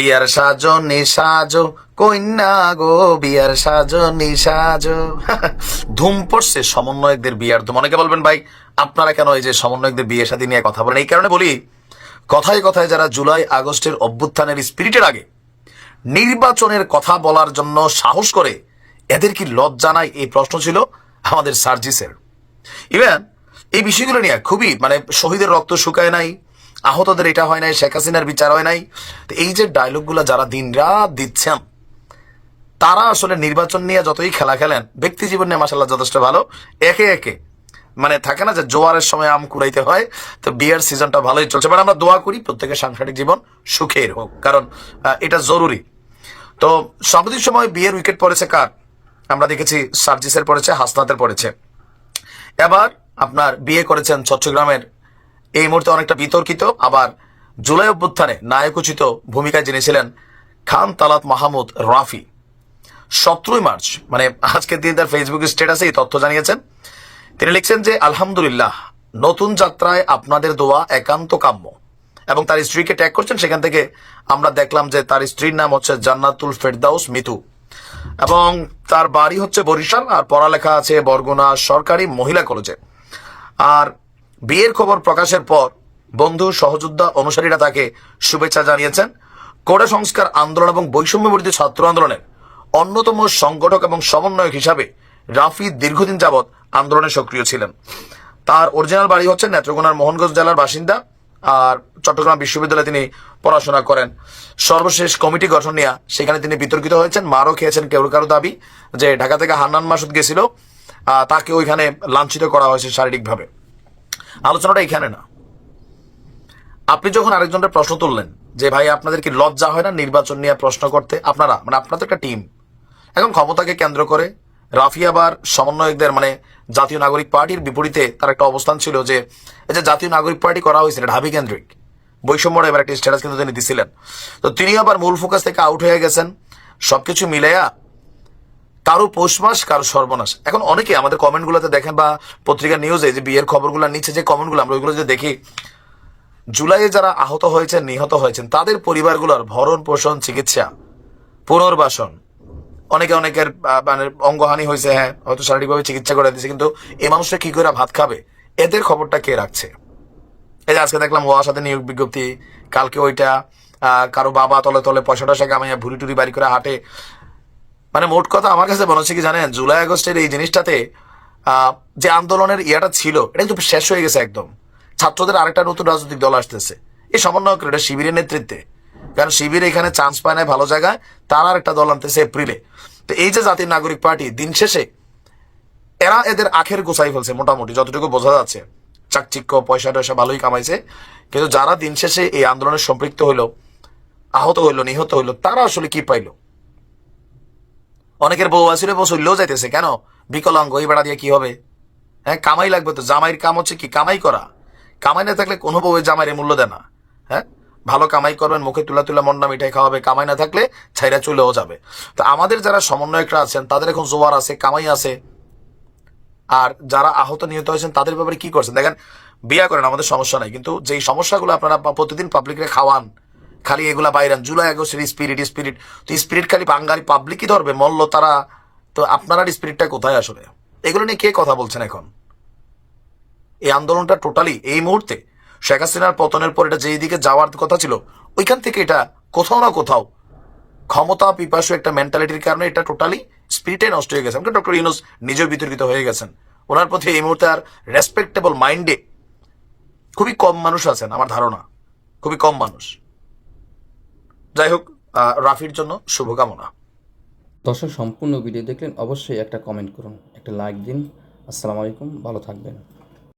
বিয়ার সাজো কন্যা গো, বিয়ার সাজনি সাজো ধুম পড়ছে সমন্বয়কদের বিয়ার। ধুম অনেকে বলবেন, ভাই, আপনারা কেন এই যে সমন্বয়কদের বিয়ে শাদী নিয়ে কথা বলেন? এই কারণে বলি, কথায় কথায় যারা জুলাই আগস্টের অভ্যুত্থানের স্পিরিটের আগে নির্বাচনের কথা বলার জন্য সাহস করে, এদের কি লজ্জা নাই? এই প্রশ্ন ছিল আমাদের সার্জিসের। ইভেন, এই বিষয়গুলো নিয়ে খুবই মানে শহীদের রক্ত শুকায় নাই আহতদের এটা হয় নাই, শেখ হাসিনার বিচার হয় নাই। তো এই যে ডায়লগগুলো যারা দিন রাত দিচ্ছেন, তারা আসলে নির্বাচন নিয়ে যতই খেলা খেলেন, ব্যক্তি জীবন নিয়ে মাসাল্লাহ যথেষ্ট ভালো। একে একে মানে থাকে না যে জোয়ারের সময় আম কুড়াইতে হয়, তো বিয়ের সিজনটা ভালোই চলছে। বাট আমরা দোয়া করি প্রত্যেকের সাংসারিক জীবন সুখের হোক, কারণ এটা জরুরি। তো সাম্প্রতিক সময় বিয়ের উইকেট পড়েছে কার? আমরা দেখেছি সার্জিসের পড়েছে, হাসনাতের পড়েছে। এবার আপনার বিয়ে করেছেন চট্টগ্রামের এই মুহূর্তে অনেকটা বিতর্কিত, আবার জুলাই অভ্যুত্থানে নায়কোচিত ভূমিকায় যিনি ছিলেন খান তালাত মাহমুদ রাফি। সতেরোই মার্চ মানে আজকের দিন তার ফেসবুক স্ট্যাটাসে এই তথ্য জানিয়েছেন। তিনি লিখছেন যে, আলহামদুলিল্লাহ, নতুন যাত্রায় আপনাদের দোয়া একান্ত কাম্য। এবং তার স্ত্রীকে ট্যাগ করছেন, সেখান থেকে আমরা দেখলাম যে তার স্ত্রীর নাম হচ্ছে জান্নাতুল ফেরদাউস মিতু। এবং তার বাড়ি হচ্ছে বরিশাল, আর পড়ালেখা আছে বরগুনা সরকারি মহিলা কলেজে। আর বিয়ের খবর প্রকাশের পর বন্ধু সহযোদ্ধা অনুসারীরা তাকে শুভেচ্ছা জানিয়েছেন। কোটা সংস্কার আন্দোলন এবং বৈষম্য বিরোধী ছাত্র আন্দোলনের অন্যতম সংগঠক এবং সমন্বয়ক হিসাবে রাফি দীর্ঘদিন যাবৎ আন্দোলনে সক্রিয় ছিলেন। তার অরিজিনাল বাড়ি হচ্ছে নেত্রকোনার মোহনগঞ্জ জেলার বাসিন্দা আর চট্টগ্রাম বিশ্ববিদ্যালয়ে তিনি পড়াশোনা করেন। সর্বশেষ কমিটি গঠন নিয়ে সেখানে তিনি বিতর্কিত হয়েছেন, মারও খেয়েছেন কেউ কারও দাবি যে ঢাকা থেকে হান্নান মাসুদ গেছিল। তাকে ওইখানে লাঞ্ছিত করা হয়েছে শারীরিকভাবে। আলোচনাটা এখানে না। আপনি যখন আরেকজনের প্রশ্ন তুললেন যে, ভাই, আপনাদের কি লজ্জা হয় না নির্বাচন নিয়ে প্রশ্ন করতে? আপনারা মানে আপনাদের একটা টিম। এখন ক্ষমতাকে কেন্দ্র করে রাফি আবার সমন্বয়কদের মানে জাতীয় নাগরিক পার্টির বিপরীতে তার একটা অবস্থান ছিল যে, এই যে জাতীয় নাগরিক পার্টি করা হয়েছিল ঢাবি কেন্দ্রিক বৈষম্যটা এবার একটা স্ট্যাটাস কিন্তু তিনি দিছিলেন। তো তিনি আবার মূল ফোকাস থেকে আউট হয়ে গেছেন। সবকিছু মিলাইয়া কারও পৌষ মাস কারও সর্বনাশ। এখন অনেকে আমাদের কমেন্টগুলোতে দেখেন বা পত্রিকা নিউজে যে বিয়ের খবরগুলো নিচে যে কমেন্টগুলো আমরা ওইগুলো যদি দেখি, জুলাইয়ে যারা আহত হয়েছেন, নিহত হয়েছেন, তাদের পরিবারগুলোর ভরণ পোষণ, চিকিৎসা, পুনর্বাসন। অনেকে অনেকের মানে অঙ্গহানি হয়েছে হ্যাঁ হয়তো শারীরিকভাবে চিকিৎসা করে দিয়েছে, কিন্তু এ মানুষটা কি করে ভাত খাবে? এদের খবরটা কে রাখছে? এই যে আজকে দেখলাম ওয়ার সাথে নিয়োগ বিজ্ঞপ্তি, কালকে ওইটা কারও বাবা তলে তলে পয়সা টয়সা কামাইয়া ভুড়ি টুরি বাড়ি করে হাঁটে মানে মোট কথা আমার কাছে মনে হচ্ছে কি জানেন, জুলাই আগস্টের এই জিনিসটাতে যে আন্দোলনের ইয়াটা ছিল, এটা কিন্তু শেষ হয়ে গেছে একদম। ছাত্রদের আরেকটা নতুন রাজনৈতিক দল আসতেছে। এই সমন্বয়ক এটা শিবিরের নেতৃত্বে। কারণ শিবির এখানে চান্স পায় না ভালো জায়গায়, তার আর একটা দল আনতেছে এপ্রিলে তো এই যে জাতীয় নাগরিক পার্টি, দিন শেষে এরা এদের আখের গোছাই ফেলছে মোটামুটি, যতটুকু বোঝা যাচ্ছে। চাকচিক্য, পয়সা টয়সা ভালোই কামাইছে। কিন্তু যারা দিন শেষে এই আন্দোলনে সম্পৃক্ত হইল, আহত হইল, নিহত হইল, তারা আসলে কি পাইলো? অনেকের বউ আসলে বউ চললেও যাইতেছে, কেন? বিকলাঙ্গ, এই বেড়া দিয়ে কি হবে? হ্যাঁ কামাই লাগবে তো। জামাইয়ের কাম হচ্ছে কি? কামাই করা। কামাই না থাকলে কোনো বউয়ের জামাইয়ের মূল্য দেয় না। হ্যাঁ ভালো কামাই করবেন, মুখে তুলা তুলা মন্ডা মিঠাই খাওয়াবে, কামাই না থাকলে ছাইরা চলেও যাবে। তো আমাদের যারা সমন্বয়করা আছেন, তাদের এখন জোয়ার আছে, কামাই আছে। আর যারা আহত নিহত হয়েছেন, তাদের ব্যাপারে কি করছেন? দেখেন, বিয়া করেন, আমাদের সমস্যা নাই। কিন্তু যেই সমস্যাগুলো আপনারা প্রতিদিন পাবলিকরে খাওয়ান খালি এগুলা বাইরান, জুলাই আগস্টের স্পিরিট স্পিরিট তো স্পিরিট খালি বাঙালি পাবলিকই ধরবে, মল্ল তারা, তো আপনার স্পিরিটটা কোথায় আসলে? এগুলো নিয়ে কে কথা বলছেন এখন? এই আন্দোলনটা টোটালি এই মুহূর্তে শেখ হাসিনার পতনের পর এটা যেই দিকে যাওয়ার কথা ছিল, ওইখান থেকে এটা কোথাও না কোথাও ক্ষমতা, পিপাসু একটা মেন্টালিটির কারণে এটা টোটালি স্পিরিটে নষ্ট হয়ে গেছে। ডক্টর ইউনুস নিজেও বিতর্কিত হয়ে গেছেন। ওনার প্রতি এই মুহূর্তে আর রেসপেক্টেবল মাইন্ডে খুবই কম মানুষ আছেন, আমার ধারণা। খুবই কম মানুষ। যাই হোক রাফির জন্য শুভকামনা। দর্শক, সম্পূর্ণ ভিডিও দেখলেন, অবশ্যই একটা কমেন্ট করুন, একটা লাইক দিন। আসসালামু আলাইকুম, ভালো থাকবেন।